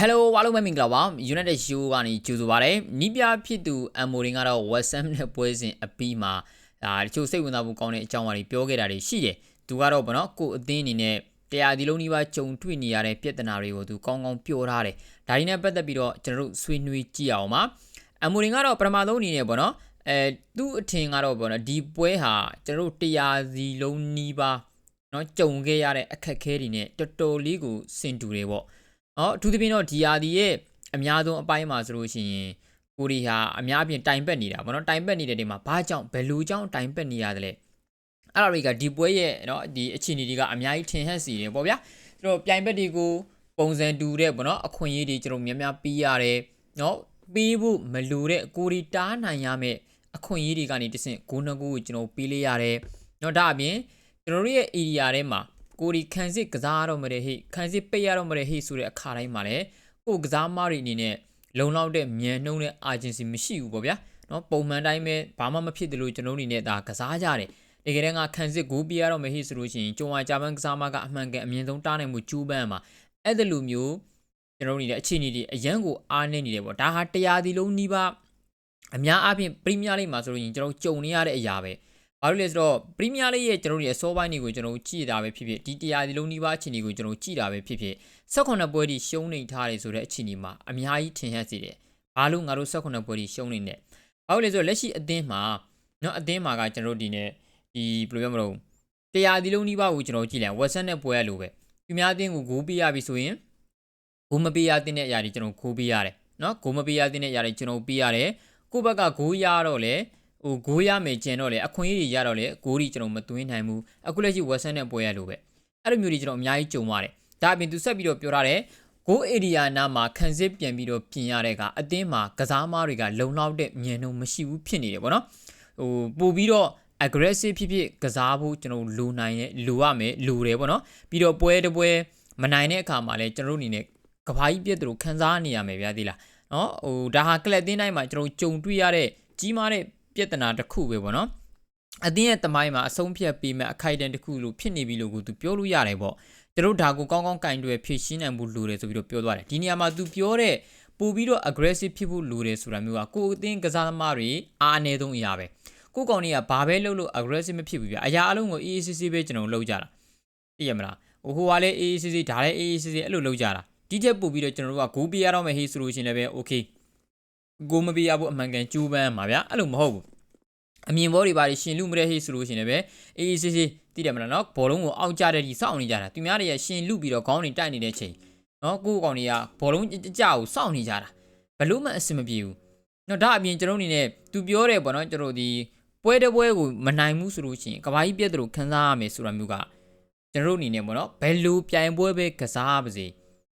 Hello အားလုံးပဲမင်္ဂလာပါ United Show ကနေကြိုဆိုပါရစေ။နီးပြဖြစ်သူအမ်မိုရင်ကတော့ West Ham နဲ့ပွဲစဉ်အပြီးမှာဒါတချို့စိတ်ဝင်စားဖို့ကောင်းတဲ့အကြောင်းအရာတွေပြောခဲ့တာတွေရှိတယ်။သူကတော့ဗောနော်ကိုယ်အသင်းအနေနဲ့တရားဒီလုံးဒီပါကြုံတွေ့နေရတဲ့ပြဿနာတွေကိုသူကောင်းကောင်းပြောထားတယ်။ဒါဒီနဲ့ပတ်သက်ပြီးတော့ကျွန်တော်တို့ဆွေးနွေးကြည့်အောင်ပါ။အမ်မိုရင်ကတော့ပထမဆုံးအနေနဲ့ဗောနော်အဲသူ့အထင်ကတော့ဗောနော်ဒီပွဲဟာကျွန်တော်တို့တရားစီလုံးနီးပါနော်ကြုံခဲ့ရတဲ့အခက်အခဲတွေနဲ့တော်တော်လေးကိုစင်တူတယ်ဗော။ နော်အထူးသဖြင့်တော့ဒီယာဒီရဲ့အများဆုံးအပိုင်းမှာဆိုလို့ရှိရင်ကိုရီဟာအများအပြားတိုင်ပက်နေတာဗောနော်တိုင်ပက်နေတဲ့နေမှာဘာကြောင့်ဘယ်လိုကြောင့်တိုင်ပက်နေရတယ်လဲအဲ့ဒါတွေကဒီပွဲရဲ့နော်ဒီအခြေအနေတွေကအများကြီးထင်ဟပ်စီတယ်ပေါ့ဗျာကျွန်တော်ပြိုင်ဘက်တွေကိုပုံစံတူတဲ့ဗောနော်အခွင့်အရေးတွေကျွန်တော်များများပြီးရတယ်နော်ပြီးဖို့မလိုတဲ့ကိုရီတားနိုင်ရမယ့်အခွင့်အရေးတွေကနေတဆင့်ဂိုးနှစ်ဂိုးကိုကျွန်တော်ပြီးလေးရတယ်နော်ဒါအပြင်ကျွန်တော်တို့ရဲ့ area ထဲမှာ ကိုဒီခံစစ်ကစားရတော့မတဲ့ဟိခံစစ်ပိတ်ရတော့မတဲ့ဟိဆိုတဲ့အခါတိုင်းမှာလည်းကိုကစားမားတွေအနေနဲ့လုံလောက်တဲ့မြန်နှုံးတဲ့ urgency မရှိဘူးပေါ့ဗျာနော်ပုံမှန်တိုင်းပဲဘာမှမဖြစ်တယ်လို့ကျွန်တော်တို့အနေနဲ့ဒါကစားကြတယ်တကယ်တမ်းကခံစစ်ကိုပြရတော့မဟိဆိုလို့ရှိရင်ကြုံဝါဂျပန်ကစားမားကအမှန်ကန်အမြင့်ဆုံးတားနိုင်မှုကျူးပန်းမှာအဲ့ဒါလိုမျိုးကျွန်တော်တို့နေတဲ့အခြေအနေတွေအရန်ကိုအားနေနေတယ်ပေါ့ဒါဟာတရားဒီလုံးနီးပါအများအားဖြင့်ပရီးမီးယားလိဂ်မှာဆိုလို့ရင်ကျွန်တော်ကြုံနေရတဲ့အရာပဲ ဘာလို့လဲဆိုတော့ပရီးမီးယားလိရဲ့ကျွန်တော်တို့ရဲ့အစောပိုင်းတွေကိုကျွန်တော်တို့ကြည့်တာပဲဖြစ်ဖြစ်ဒီတရားဒီလုံးဒီပါအခြေအနေကိုကျွန်တော်တို့ကြည့်တာပဲဖြစ်ဖြစ်18ပွဲထိရှုံးနေထားတယ်ဆိုတဲ့အခြေအနေမှာအများကြီးထင်ဟပ်စေတယ်။ဘာလို့ငါတို့18ပွဲထိရှုံးနေနေဘာလို့လဲဆိုတော့လက်ရှိအသင်းမှာနော်အသင်းမှာကကျွန်တော်တို့ဒီနေ့ဒီဘယ်လိုပြောမလို့တရားဒီလုံးဒီပါကိုကျွန်တော်ကြည့်လိုက်ဝက်ဆန်နဲ့ပွဲရလို့ပဲသူများအသင်းကိုဂိုးပေးရပြီဆိုရင်ဂိုးမပေးရတဲ့အရာတွေကျွန်တော်ဂိုးပေးရတယ်နော်ဂိုးမပေးရတဲ့အရာတွေကျွန်တော်ပေးရတယ်ကိုယ့်ဘက်ကဂိုးရတော့လေ ဟိုဂိုးရမယ်ကျင်တော့လေအခွင့်အရေးတွေရတော့လေဂိုးတွေကျွန်တော်မသွင်းနိုင်ဘူးအခုလက်ရှိဝက်ဆန်နဲ့ပွဲရလို့ပဲအဲ့လိုမျိုးတွေကျွန်တော်အများကြီးကြုံရတယ်ဒါအပြင်သူဆက်ပြီးတော့ပြောထားတယ်ဂိုးအေရီယာနာမှာခံစစ်ပြန်ပြီးတော့ပြင်ရတဲ့ကအတင်းမှာကစားမားတွေကလုံလောက်တဲ့မြန်နှုံမရှိဘူးဖြစ်နေတယ်ပေါ့နော်ဟိုပို့ပြီးတော့ aggressive ဖြစ်ဖြစ်ကစားဖို့ကျွန်တော်လိုနိုင်တယ်လိုရမယ်လိုတယ်ပေါ့နော်ပြီးတော့ပွဲတစ်ပွဲမနိုင်တဲ့အခါမှာလည်းကျွန်တော်တို့အနေနဲ့ကဘာကြီးပြက်တို့ခန်းစားနေရမယ်ဗျာဒီလားနော်ဟိုဒါဟာကလပ်တင်းတိုင်းမှာကျွန်တော်ကြုံတွေ့ရတဲ့ကြီးမားတဲ့ ပြဿနာတစ်ခုပဲပေါ့နော်အတင်းရဲ့တမိုင်းမှာအဆုံးဖြတ်ပေးမဲ့အခိုက်အတန့်တစ်ခုလို့ဖြစ်နေပြီလို့ကိုသူပြောလို့ရတယ်ပေါ့သူတို့ဒါကိုကောင်းကောင်းကင်တွယ်ဖြည့်ရှင်းနိုင်ဖို့လိုတယ်ဆိုပြီးတော့ပြောသွားတယ်ဒီနေရာမှာသူပြောတဲ့ပို့ပြီးတော့ aggressive ဖြစ်ဖို့လိုတယ်ဆိုတာမျိုးကကိုယ်အတင်းကစားသမားတွေအားအနည်းဆုံးအရာပဲကိုကောင်တွေကဘာပဲလုပ်လို့ aggressive မဖြစ်ဘူးဗျအရာအလုံးကို AACC ပဲကျွန်တော်လုပ်ကြတာသိရမလားဟိုဟိုကလည်း AACC ဒါလည်း AACC အဲ့လိုလုပ်ကြတာဒီချက်ပို့ပြီးတော့ကျွန်တော်တို့ကဂိုးပြရတော့မယ်ဟေးဆိုလို့ရှိရင်လည်း okay ကိုမပေးရဖို့အမှန်ကန်ကြိုးပမ်းမှာဗျာအဲ့လိုမဟုတ်ဘူးအမြင်ဘောတွေပါရှင်လူမတဲ့ဟိဆိုလို့ရှင်လည်းပဲအေးအေးဆေးဆေးသိတယ်မလားနော်ဘောလုံးကိုအောက်ကြတဲ့ဒီစောင့်နေကြတာသူများတွေကရှင်လူပြီးတော့ခေါင်းတွေတိုက်နေတဲ့ချိန်နော်ကိုကောင်တွေကဘောလုံးကြကြကိုစောင့်နေကြတာဘလို့မှအဆင်မပြေဘူးနော်ဒါအပြင်ကျွန်တော်အနေနဲ့သူပြောတယ်ပေါ့နော်ကျွန်တော်ဒီပွဲတပွဲကိုမနိုင်ဘူးဆိုလို့ရှိရင်ကဘာကြီးပြက်တယ်လို့ခန်းစားရမယ်ဆိုတာမျိုးကကျွန်တော်အနေနဲ့ပေါ့နော်ဘယ်လိုပြိုင်ပွဲပဲကစားပါစေ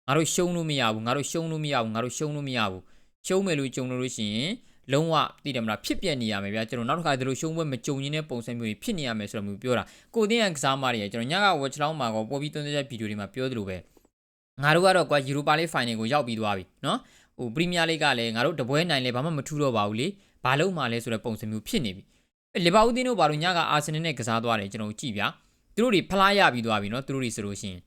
ငါတို့ရှုံးလို့မရဘူးငါတို့ရှုံးလို့မရဘူးငါတို့ရှုံးလို့မရဘူး ရှုံးမယ်လို့ကြုံလို့ရှိရင်လုံးဝသိတယ်မလားဖြစ်ပြနေရမယ်ဗျာကျွန်တော်နောက်တစ်ခါဒီလိုရှုံးပွဲမကြုံရင်းတဲ့ပုံစံမျိုးတွေဖြစ်နေရမယ်ဆိုတော့မျိုးပြောတာကိုတင်းရကစားမတွေကျွန်တော်ညကဝက်ချလောင်းမှာကောပေါ်ပြီးသွင်းတဲ့ဗီဒီယိုတွေမှာပြောသလိုပဲငါတို့ကတော့ကွာယူရိုပါလိဖိုင်နယ်ကိုရောက်ပြီးသွားပြီနော်ဟိုပရီးမီးယားလိကလည်းငါတို့တပွဲနိုင်လဲဘာမှမထူးတော့ပါဘူးလေဘာလို့မှလဲဆိုတဲ့ပုံစံမျိုးဖြစ်နေပြီလီဗာပူးတင်းတို့ဘာလို့ညကအာဆင်နယ်နဲ့ကစားသွားတယ်ကျွန်တော်ကြည့်ဗျာသူတို့တွေဖလားရပြီးသွားပြီနော်သူတို့တွေဆိုလို့ရှိရင်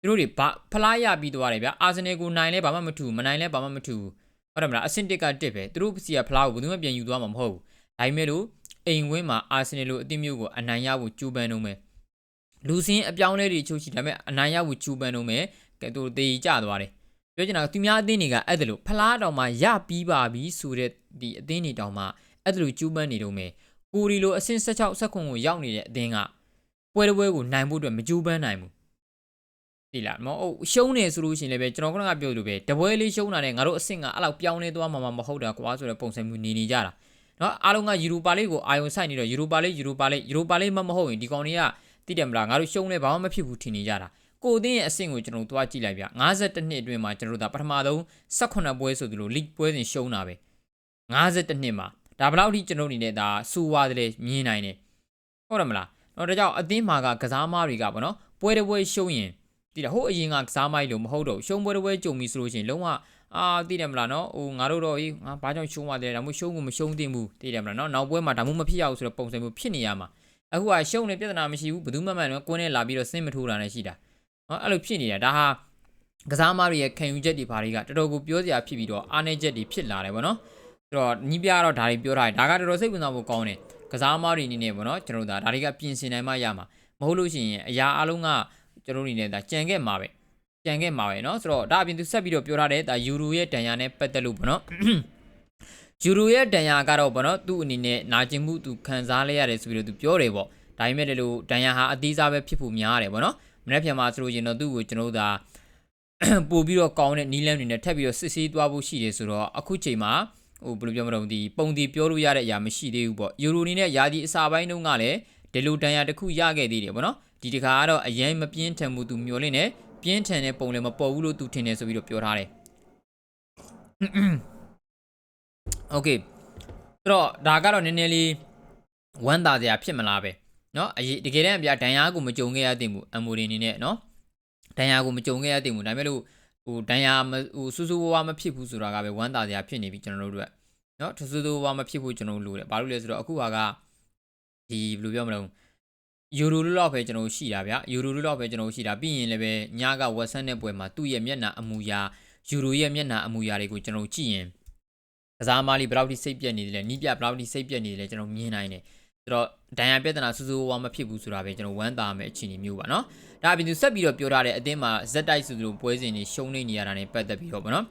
သူတို့တွေဘာဖလားရပြီးသွားတယ်ဗျာအာဆင်နယ်ကိုနိုင်လဲဘာမှမထူးမနိုင်လဲဘာမှမထူး ဟုတ်တယ်မလားအဆင့်တစ်ကတစ်ပဲသူတို့စီကဖလားကိုဘယ်သူမှပြန်ယူသွားမှာမဟုတ်ဘူးဒါပေမဲ့လို့အိမ်ဝင်းမှာအာဆင်နယ်လိုအသင်းမျိုးကိုအနိုင်ရဖို့ကြိုးပမ်းနေမယ်လူစင်းအပြောင်းလဲတွေချုပ်ရှိဒါပေမဲ့အနိုင်ရဖို့ကြိုးပမ်းနေမယ်ကဲသူတေးကြသွားတယ်ပြောချင်တာကသူများအသင်းတွေကအဲ့ဒါလို့ဖလားတောင်မှရပြီးပါပြီဆိုတဲ့ဒီအသင်းတွေတောင်မှအဲ့ဒါလို့ကြိုးပမ်းနေတော့မယ်ကိုရီလိုအဆင့်16 16ကိုရောက်နေတဲ့အသင်းကပွဲတစ်ပွဲကိုနိုင်ဖို့အတွက်မကြိုးပမ်းနိုင်ဘူး သိလားမဟုတ်ရှုံးနေဆိုလို့ရှိရင်လည်းပဲကျွန်တော်ကတော့ပြောလို့ပဲတပွဲလေးရှုံးတာနဲ့ငါတို့အဆင့်ကအဲ့လောက်ပြောင်းနေသွားမှာမဟုတ်တာကွာဆိုတဲ့ပုံစံမျိုးနေနေကြတာနော်အားလုံးကယူရိုပါလေးကိုအာယုံဆိုင်နေတော့ယူရိုပါလေးယူရိုပါလေးယူရိုပါလေးမမဟုတ်ရင်ဒီကောင်တွေကသိတယ်မလားငါတို့ရှုံးလဲဘာမှမဖြစ်ဘူးထင်နေကြတာကိုသင်းရဲ့အဆင့်ကိုကျွန်တော်တို့သွားကြည့်လိုက်ဗျ52နှစ်အတွင်းမှာကျွန်တော်တို့ဒါပထမဆုံး18ပွဲဆိုသလို league ပွဲစဉ်ရှုံးတာပဲ52နှစ်မှာဒါဘလောက်ထိကျွန်တော်အနေနဲ့ဒါစူဝါတယ်မြင်နိုင်တယ်ဟုတ်တယ်မလားတော့ဒါကြောင့်အသင်းမှာကကစားမားတွေကပေါ့နော်ပွဲတစ်ပွဲရှုံးရင် ဒီတော့ဟိုအရင်ကကစားမိုက်လို့မဟုတ်တော့ရှုံးပွဲတစ်ပွဲကြုံပြီဆိုလို့ရှိရင်လုံးဝအာသိတယ်မလားနော်ဟိုငါတို့တော့အေးငါဘာကြောင့်ရှုံးရတယ်ဒါမှမဟုတ်ရှုံးကိုမရှုံးသင့်ဘူးသိတယ်မလားနော်နောက်ပွဲမှာဒါမှမဖြစ်ရဘူးဆိုတော့ပုံစံမျိုးဖြစ်နေရမှာအခုကရှုံးနေပြဿနာမရှိဘူးဘယ်သူမှမမှန်တော့ကိုင်းနဲ့လာပြီးတော့စင်းမထိုးတာနဲ့ရှိတာနော်အဲ့လိုဖြစ်နေတာဒါဟာကစားသမားတွေရဲ့ခံယူချက်တွေဘာတွေကတော်တော်ကိုပြောစရာဖြစ်ပြီးတော့အားနည်းချက်တွေဖြစ်လာတယ်ဗောနော်ဆိုတော့ညီပြကတော့ဒါတွေပြောထားတယ်ဒါကတော်တော်စိတ်ဝင်စားဖို့ကောင်းတယ်ကစားသမားတွေအနေနဲ့ဗောနော်ကျွန်တော်တို့ဒါဒါတွေကပြင်ဆင်နိုင်မှရမှာမဟုတ်လို့ရှိရင်အရာအလုံးက ကျွန်တော်တို့အနေနဲ့ဒါကြံခဲ့မှာပဲကြံခဲ့မှာပဲเนาะဆိုတော့ဒါအပြင်သူဆက်ပြီးတော့ပြောထားတယ်ဒါယူရိုရဲ့တန်ရာနဲ့ပတ်သက်လို့ဗောနော် ယူရိုရဲ့တန်ရာကတော့ဗောနော်သူ့အနေနဲ့နာကျင်မှုသူခံစားလဲရတယ်ဆိုပြီးတော့သူပြောတယ်ဗောဒါပေမဲ့လည်းလို့တန်ရာဟာအသေးစားပဲဖြစ်ဖို့များတယ်ဗောနော်မနေ့ပြန်မှာဆိုလို့ရင်တော့သူ့ကိုကျွန်တော်တို့ဒါ ပို့ပြီးတော့ကောင်းတဲ့နီးလန်းတွေနဲ့ထပ်ပြီးတော့စစ်ဆေးသွားဖို့ရှိတယ်ဆိုတော့အခုချိန်မှာဟိုဘယ်လိုပြောမလို့ဒီပုံတီပြောလို့ရတဲ့အရာမရှိသေးဘူးပေါ့ယူရိုနီနဲ့ယာဒီအစာပိုင်းတုန်းကလည်းဒီလိုတန်ရာတစ်ခုရခဲ့သေးတယ်ဗောနော် ဒီတခါကတော့အရင်မပြင်းထန်မှုသူမျောလင့်နေပြင်းထန်တဲ့ပုံလည်းမပေါ်ဘူးလို့သူထင်တယ်ဆိုပြီးတော့ပြောထားတယ်โอเคဆိုတော့ဒါကတော့နည်းနည်းလေးဝမ်းသာစရာဖြစ်မလားပဲเนาะအရေးတကယ်တမ်းအပြဒဏ်ရာကိုမကြုံခဲ့ရသင့်ဘူးအမိုရီအနေနဲ့เนาะဒဏ်ရာကိုမကြုံခဲ့ရသင့်ဘူးဒါပေမဲ့လို့ဟိုဒဏ်ရာမဟိုစူးစူးဝါးဝါးမဖြစ်ဘူးဆိုတာကပဲဝမ်းသာစရာဖြစ်နေပြီကျွန်တော်တို့တို့ကเนาะစူးစူးဝါးဝါးမဖြစ်ဘူးကျွန်တော်တို့လိုတယ်ဘာလို့လဲဆိုတော့အခုဟာကဒီဘယ်လိုပြောမလဲ ယူရိုလောက်ပဲကျွန်တော်ရှိတာဗျယူရိုလောက်ပဲကျွန်တော်ရှိတာပြီးရင်လည်းပဲညကဝက်ဆန်တဲ့ပွဲမှာသူ့ရဲ့မျက်နှာအမူအရာယူရိုရဲ့မျက်နှာအမူအရာတွေကိုကျွန်တော်ကြည့်ရင်ကစားမားလေးဘယ်လောက်ထိစိတ်ပြက်နေတယ်လဲနီးပြဘယ်လောက်ထိစိတ်ပြက်နေတယ်လဲကျွန်တော်မြင်နိုင်တယ်ဆိုတော့ဒဏ်ရာပြဿနာစူးစူးဝါးမဖြစ်ဘူးဆိုတာပဲကျွန်တော်ဝမ်းသာမယ်အခြေအနေမျိုးပါနော်ဒါအပြင်သူဆက်ပြီးတော့ပြောထားတဲ့အတင်းမှာဇက်တိုက်ဆိုသူတို့ပွဲစဉ်တွေရှုံးနေနေရတာ ਨੇ ပတ်သက်ပြီးတော့ဗောနော်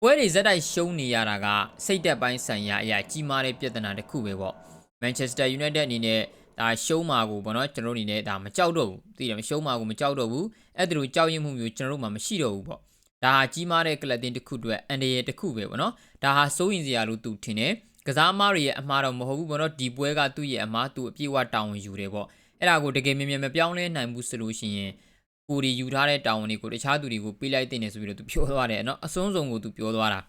ပွဲတွေဇက်တိုက်ရှုံးနေရတာကစိတ်သက်ပိုင်းဆိုင်ရာအရာကြီးမားတဲ့ပြဿနာတစ်ခုပဲဗော Manchester United အနေနဲ့ ဒါရှုံးမှာကိုဗောနော်ကျွန်တော်တို့အနေနဲ့ဒါမကြောက်တော့ဘူးသိတယ်မရှုံးမှာကိုမကြောက်တော့ဘူးအဲ့ဒါလိုကြောက်ရွံ့မှုမျိုးကျွန်တော်တို့မှမရှိတော့ဘူးဗောဒါဟာကြီးမားတဲ့ကလပ်တင်တစ်ခုအတွက်အန်ဒီရဲ့တစ်ခုပဲဗောနော်ဒါဟာစိုးရင်စရာလို့သူထင်တယ်ကစားမားတွေရဲ့အမှားတော့မဟုတ်ဘူးဗောနော်ဒီပွဲကသူ့ရဲ့အမှားသူအပြည့်အဝတာဝန်ယူတယ်ဗောအဲ့ဒါကိုတကယ်မြင်မြင်မပြောင်းလဲနိုင်ဘူးဆိုလို့ရှိရင်ကိုဒီယူထားတဲ့တာဝန်တွေကိုတခြားသူတွေကိုပေးလိုက်တင်နေဆိုပြီးတော့သူပြောသွားတယ်နော်အစွန်းဆုံးကိုသူပြောသွားတာ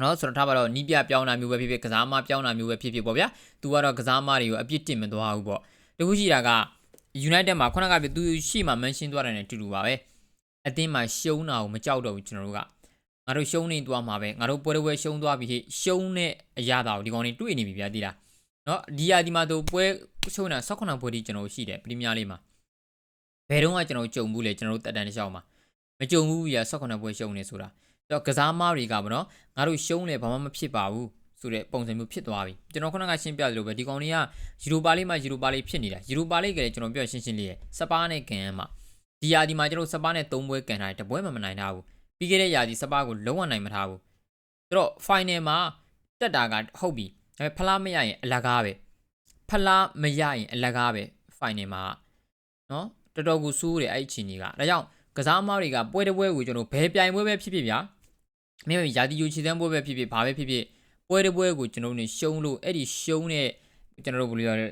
နော်ဆိုတော့ထားပါတော့နီးပြပြောင်းတာမျိုးပဲဖြစ်ဖြစ်ကစားမပြောင်းတာမျိုးပဲဖြစ်ဖြစ်ပေါ့ဗျာ။ तू ကတော့ကစားမတွေကိုအပြစ်တင်မသွားဘူးပေါ့။တခုရှိတာက United မှာခုနကပြ तू ရှိမှ mention သွားတယ်နဲ့တူတူပါပဲ။အသင်းမှာရှုံးတာကိုမကြောက်တော့ဘူးကျွန်တော်တို့က။ငါတို့ရှုံးနေသွားမှာပဲ။ငါတို့ပွဲတစ်ပွဲရှုံးသွားပြီဟိရှုံးတဲ့အရာတာကိုဒီကောင်တွေတွေ့နေပြီဗျာတိလား။နော်ဒီယာဒီမှာသူပွဲရှုံးတာ16ပွဲတိကျွန်တော်ရှိတယ်ပရီးမီးယားလိမှာ။ဘယ်တော့မှကျွန်တော်ကြုံဘူးလေကျွန်တော်တို့တက်တန်တစ်လျှောက်မှာမကြုံဘူးဗျာ16ပွဲရှုံးနေဆိုတာ။ တော့ကစားမားတွေကဗောနော်ငါတို့ရှုံးလေဘာမှမဖြစ်ပါဘူးဆိုတဲ့ပုံစံမျိုးဖြစ်သွားပြီကျွန်တော်ခုနကရှင်းပြသလိုပဲဒီကောင်တွေကယူရိုပါလိမှာယူရိုပါလိဖြစ်နေတာယူရိုပါလိကလည်းကျွန်တော်ပြောရှင်းရှင်းလေးရစပါးနဲ့ကန်မှာဒီယာဒီမှာကျွန်တော်စပါးနဲ့၃ပွဲကန်ထားတယ်တပွဲမှမနိုင်ထားဘူးပြီးခဲ့တဲ့ယာဒီစပါးကိုလုံးဝနိုင်မထားဘူးဆိုတော့ final မှာတက်တာကဟုတ်ပြီဒါပေမဲ့ဖလားမရရင်အလကားပဲဖလားမရရင်အလကားပဲ final မှာနော်တော်တော်ကိုစိုးတယ်အဲ့ဒီအချိန်ကြီးကဒါကြောင့်ကစားသမားတွေကပွဲတစ်ပွဲကိုကျွန်တော်ဘယ်ပြိုင်ပွဲပဲဖြစ်ဖြစ်ဗျာ မင်းရာဒီယိုချီတန်းပွဲပဲဖြစ်ဖြစ်ဘာပဲဖြစ်ဖြစ်ပွဲတစ်ပွဲကိုကျွန်တော်တို့နေရှုံးလို့အဲ့ဒီရှုံးတဲ့ကျွန်တော်တို့ဘယ်လိုလဲ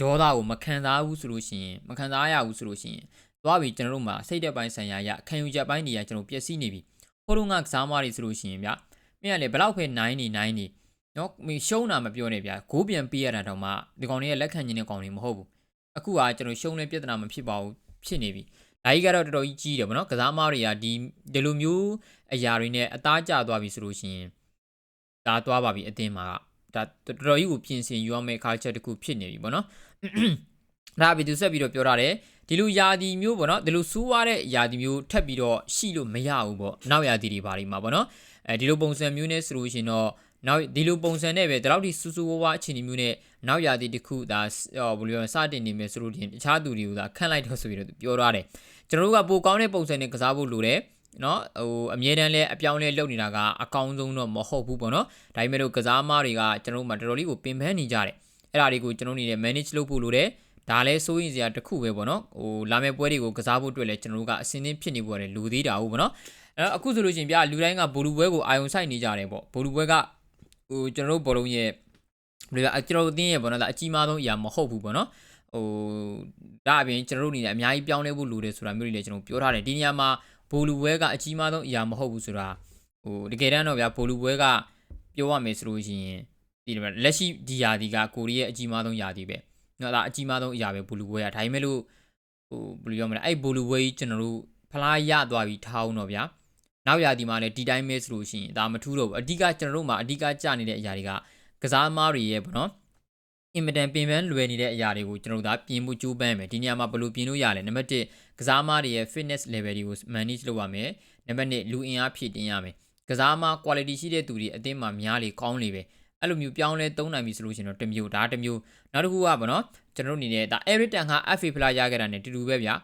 ဒေါသကိုမခံစားဘူးဆိုလို့ရှိရင်မခံစားရဘူးဆိုလို့ရှိရင်သွားပြီကျွန်တော်တို့မှာစိတ်တက်ပိုင်းဆိုင်ရာရခံယူချက်ပိုင်းတွေကကျွန်တော်ပျက်စီးနေပြီဟိုတုန်းကကစားသမားတွေဆိုလို့ရှိရင်ဗျာမင်းကလေဘလောက်ပဲ9နေ9နေနော်မင်းရှုံးတာမပြောနဲ့ဗျာဂိုးပြန်ပေးရတာတော့မှဒီကောင်တွေကလက်ခံခြင်းတဲ့ကောင်တွေမဟုတ်ဘူးအခုကကျွန်တော်ရှုံးလဲပြဿနာမဖြစ်ပါဘူးဖြစ်နေပြီ ဒါကြီးကတော့တော်တော်ကြီးကြီးတယ်ဗောနော်ကစားမားတွေကဒီဒီလိုမျိုးအရာတွေနဲ့အသားကျသွားပြီဆိုလို့ရှိရင်ဒါသွားပါပြီအတင်းမှာကဒါတော်တော်ကြီးကိုပြင်ဆင်ယူရမယ့် culture တစ်ခုဖြစ်နေပြီဗောနော်ဒါပြီသူဆက်ပြီးတော့ပြောထားတယ်ဒီလိုယာဒီမျိုးပေါ့နော်ဒီလိုစူးွားတဲ့ယာဒီမျိုးထပ်ပြီးတော့ရှိလို့မရဘူးပေါ့နောက်ယာဒီတွေပါလိမ့်မှာပေါ့နော်အဲဒီလိုပုံစံမျိုးနဲ့ဆိုလို့ရှိရင်တော့နောက်ဒီလိုပုံစံနဲ့ပဲဒီလောက်ထိစူးစူးဝါးဝါအခြေအနေမျိုးနဲ့နောက်ရာသီတစ်ခုဒါဘယ်လိုပြောစတင်နေမယ်ဆိုလို့တင်တခြားသူတွေကိုဒါခန့်လိုက်တော့ဆိုပြီးတော့ပြောထားတယ် ကျွန်တော်တို့ကပိုကောင်းတဲ့ပုံစံနဲ့ကစားဖို့လိုတယ်နော်ဟိုအမြဲတမ်းလဲအပြောင်းလဲလုပ်နေတာကအကောင်းဆုံးတော့မဟုတ်ဘူးပေါ့နော်ဒါပေမဲ့လို့ကစားမားတွေကကျွန်တော်တို့မှတော်တော်လေးကိုပင်ပန်းနေကြတယ်အဲ့ဒါတွေကိုကျွန်တော်နေနဲ့ manage လုပ်ဖို့လိုတယ်ဒါလည်းစိုးရင်စရာတစ်ခုပဲပေါ့နော်ဟိုလာမယ့်ပွဲတွေကိုကစားဖို့အတွက်လည်းကျွန်တော်တို့ကအစင်းသင်းဖြစ်နေဖို့ရတယ်လူသေးတာဟုတ်ပေါ့နော်အဲ့အခုဆိုလို့ရှိရင်ဗျာလူတိုင်းကဘိုလူပွဲကိုအာယုံဆိုင်နေကြတယ်ပေါ့ဘိုလူပွဲကဟိုကျွန်တော်တို့ဘောလုံးရဲ့ဘယ်လိုလဲကျွန်တော်တို့အတင်းရဲ့ပေါ့နော်ဒါအကြီးမားဆုံးအရာမဟုတ်ဘူးပေါ့နော် ဟိုဒါအပြင်ကျွန်တော်တို့အနေနဲ့အများကြီးပြောင်းလဲဖို့လိုတယ်ဆိုတာမျိုးတွေလည်းကျွန်တော်ပြောထားတယ်ဒီနေရာမှာဘိုလူပွဲကအကြီးမားဆုံးအရာမဟုတ်ဘူးဆိုတာဟိုတကယ်တမ်းတော့ဗျာဘိုလူပွဲကပြောရမယ်ဆိုလို့ရှိရင်ဒီလက်ရှိဒီယာဒီကကိုရီးယားအကြီးမားဆုံးယာဒီပဲနော်ဒါအကြီးမားဆုံးအရာပဲဘိုလူပွဲကဒါပေမဲ့လို့ဟိုဘယ်လိုပြောမလဲအဲ့ဘိုလူပွဲကြီးကျွန်တော်တို့ဖလားရသွားပြီးထားအောင်တော့ဗျာနောက်ရာဒီမှာလည်းဒီတိုင်းပဲဆိုလို့ရှိရင်ဒါမထူးတော့ဘူးအဓိကကျွန်တော်တို့မှာအဓိကကြနေတဲ့အရာတွေကကစားသမားတွေရဲ့ပေါ့နော် အင်မတန်ပင်ပန်းလွယ်နေတဲ့အရာတွေကိုကျွန်တော်တို့ဒါပြင်မှုကြိုးပမ်းမယ်ဒီနေရာမှာဘယ်လိုပြင်လို့ရလဲနံပါတ်1ကစားသမားတွေရဲ့ fitness level တွေကို manage လုပ်ရမယ်နံပါတ်2လူအင်အားဖြည့်တင်းရမယ်ကစားသမား quality ရှိတဲ့သူတွေအသင်းမှာများလေကောင်းလေပဲအဲ့လိုမျိုးပြောင်းလဲသုံးနိုင်ပြီဆိုလို့ရှိရင်တော့တစ်မျိုးဒါတစ်မျိုးနောက်တစ်ခုကဗောနော်ကျွန်တော်တို့အနေနဲ့ဒါ every time က FA ဖလားရခဲ့တာ ਨੇ တူတူပဲဗျာ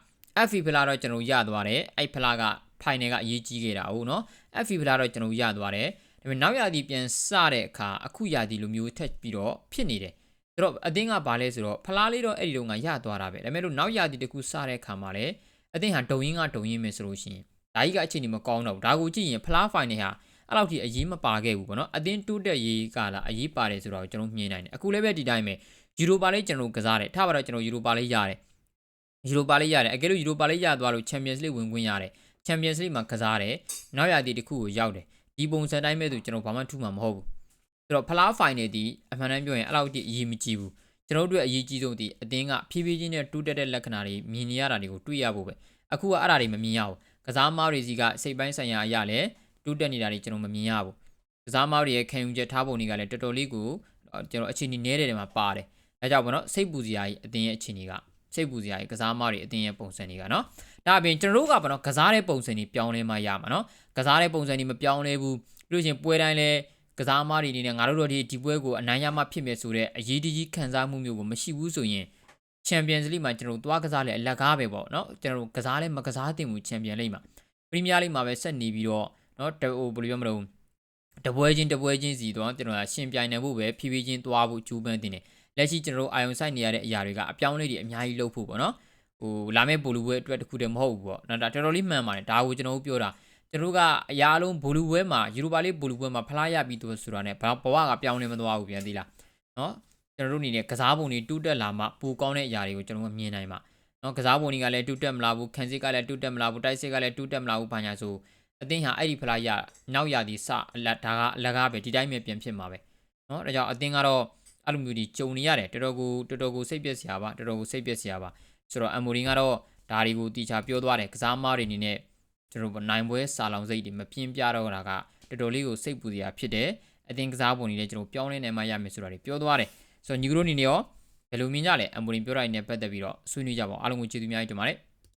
FA ဖလားတော့ကျွန်တော်ရသွားတယ်အဲ့ဖလားက final ကအရေးကြီးခဲ့တာဟုတ်နော် FA ဖလားတော့ကျွန်တော်ရသွားတယ်ဒါပေမဲ့နောက်ရာသီပြန်စတဲ့အခါအခုရာသီလိုမျိုးထက်ပြီးတော့ဖြစ်နေတယ် ဆိုတော့အသင်းကဘာလဲဆိုတော့ဖလားလေးတော့အဲ့ဒီတော့ကရသွားတာပဲဒါပေမဲ့လို့နောက်ရာသီတစ်ခုစတဲ့အခါမှာလည်းအသင်းဟာဒုံရင်းကဒုံရင်းပဲဆိုလို့ရှိရင်ဒါကြီးကအခြေအနေမကောင်းတော့ဘူးဒါကိုကြည့်ရင်ဖလား final ဟာအဲ့လောက်ထိအရေးမပါခဲ့ဘူးပေါ့နော်အသင်းတိုးတက်ရေးကလာအရေးပါတယ်ဆိုတော့ကျွန်တော်မြင်နိုင်တယ်အခုလည်းပဲဒီတိုင်းပဲယူရိုပါလေးကျွန်တော်ကစားတယ်ထားပါတော့ကျွန်တော်ယူရိုပါလေးရတယ်ယူရိုပါလေးရတယ်အကယ်လို့ယူရိုပါလေးရသွားလို့ချန်ပီယံစ်လိဝင်ခွင့်ရတယ်ချန်ပီယံစ်လိမှာကစားတယ်နောက်ရာသီတစ်ခုကိုရောက်တယ်ဒီပုံစံတိုင်းပဲသူကျွန်တော်ဘာမှထူမှာမဟုတ်ဘူး ဆိုတော့ဖလားဖိုင်နယ်ဒီအမှန်တမ်းပြောရင်အဲ့လောက်ထိအရေးမကြီးဘူးကျွန်တော်တို့အရေးကြီးဆုံးဒီအတင်းကဖြည်းဖြည်းချင်းနဲ့တူးတက်တဲ့လက္ခဏာတွေမြင်နေရတာတွေကိုတွေ့ရဖို့ပဲအခုကအဲ့ဒါတွေမမြင်ရဘူးကစားမားတွေစီကစိတ်ပိုင်းဆိုင်ရာအရာလည်းတူးတက်နေတာတွေကျွန်တော်မမြင်ရဘူးကစားမားတွေရဲ့ခံယူချက်ထားပုံတွေကလည်းတော်တော်လေးကိုကျွန်တော်အခြေအနေနည်းတဲ့နေရာမှာပါတယ်ဒါကြောင့်ဘောနော်စိတ်ပူစရာကြီးအတင်းရဲ့အခြေအနေကစိတ်ပူစရာကြီးကစားမားတွေအတင်းရဲ့ပုံစံတွေကနော်ဒါအပြင်ကျွန်တော်တို့ကဘောနော်ကစားတဲ့ပုံစံတွေပြောင်းလဲမှရမှာနော်ကစားတဲ့ပုံစံတွေမပြောင်းလဲဘူးပြီးလို့ချင်းပွဲတိုင်းလဲ ကစားမားတွေအနေနဲ့ငါတို့တို့ဒီဒီပွဲကိုအနိုင်ရမှဖြစ်မယ်ဆိုတဲ့အရေးတကြီးခံစားမှုမျိုးကိုမရှိဘူးဆိုရင်ချန်ပီယံစ်လိမှာကျွန်တော်တို့သွားကစားလဲအလက်ကားပဲပေါ့နော်ကျွန်တော်တို့ကစားလဲမကစားသင့်ဘူးချန်ပီယံလိမှာပရီးမီးယားလိမှာပဲဆက်နေပြီးတော့နော်ဟိုဘယ်လိုပြောမလို့တပွဲချင်းတပွဲချင်းစီတော့ကျွန်တော်ကရှင်ပြိုင်နိုင်ဖို့ပဲဖြည်းဖြည်းချင်းသွားဖို့ကြိုးပမ်းတင်တယ်လက်ရှိကျွန်တော်တို့အာယုံဆိုင်နေရတဲ့အရာတွေကအပြောင်းလဲတွေအများကြီးလုပ်ဖို့ပေါ့နော်ဟိုလာမယ့်ဘူလူပွဲအတွက်တခုတည်းမဟုတ်ဘူးပေါ့နော်ဒါတော်တော်လေးမှန်ပါတယ်ဒါကိုကျွန်တော်တို့ပြောတာ ကျွန်တော်တို့ကအရာလုံးဘူလူပွဲမှာယူရိုပါလိဘူလူပွဲမှာဖလားရပြီးသူဆိုတာနဲ့ဘဝကပြောင်းလဲမသွားဘူးပြန်သေးလားနော်ကျွန်တော်တို့အနေနဲ့ကစားပုံတွေတူးတက်လာမှပူကောင်းတဲ့အရာတွေကိုကျွန်တော်တို့မြင်နိုင်မှာနော်ကစားပုံတွေကလည်းတူးတက်မလာဘူးခံစစ်ကလည်းတူးတက်မလာဘူးတိုက်စစ်ကလည်းတူးတက်မလာဘူးဘာညာဆိုအသင်းဟာအဲ့ဒီဖလားရနောက်ရသည်စအလက်ဒါကအလကားပဲဒီတိုင်းပဲပြန်ဖြစ်မှာပဲနော်ဒါကြောင့်အသင်းကတော့အဲ့လိုမျိုးကြီးကြုံနေရတယ်တော်တော်ကိုတော်တော်ကိုစိတ်ပျက်စရာပါတော်တော်ကိုစိတ်ပျက်စရာပါဆိုတော့အမ်မိုရင်ကတော့ဒါတွေကိုတီချာပြောသွားတယ်ကစားမားတွေအနေနဲ့ ကျွန်တော်နိုင်ပွဲစာလောင်စိတ်တွေမပြင်းပြတော့တာကတော်တော်လေးကိုစိတ်ပူစရာဖြစ်တယ်အသင်းကစားပုံတွေလည်းကျွန်တော်ပြောင်းလဲနေမှရမယ်ဆိုတာတွေပြောသွားတယ်ဆိုတော့ညီကတို့အနေနဲ့ရောဘယ်လိုမြင်ကြလဲအမ်မိုရင်ပြောတာတွေနဲ့ပတ်သက်ပြီးတော့ဆွေးနွေးကြပါအောင်အားလုံးကိုကျေးဇူးများကြီးတင်ပါတယ်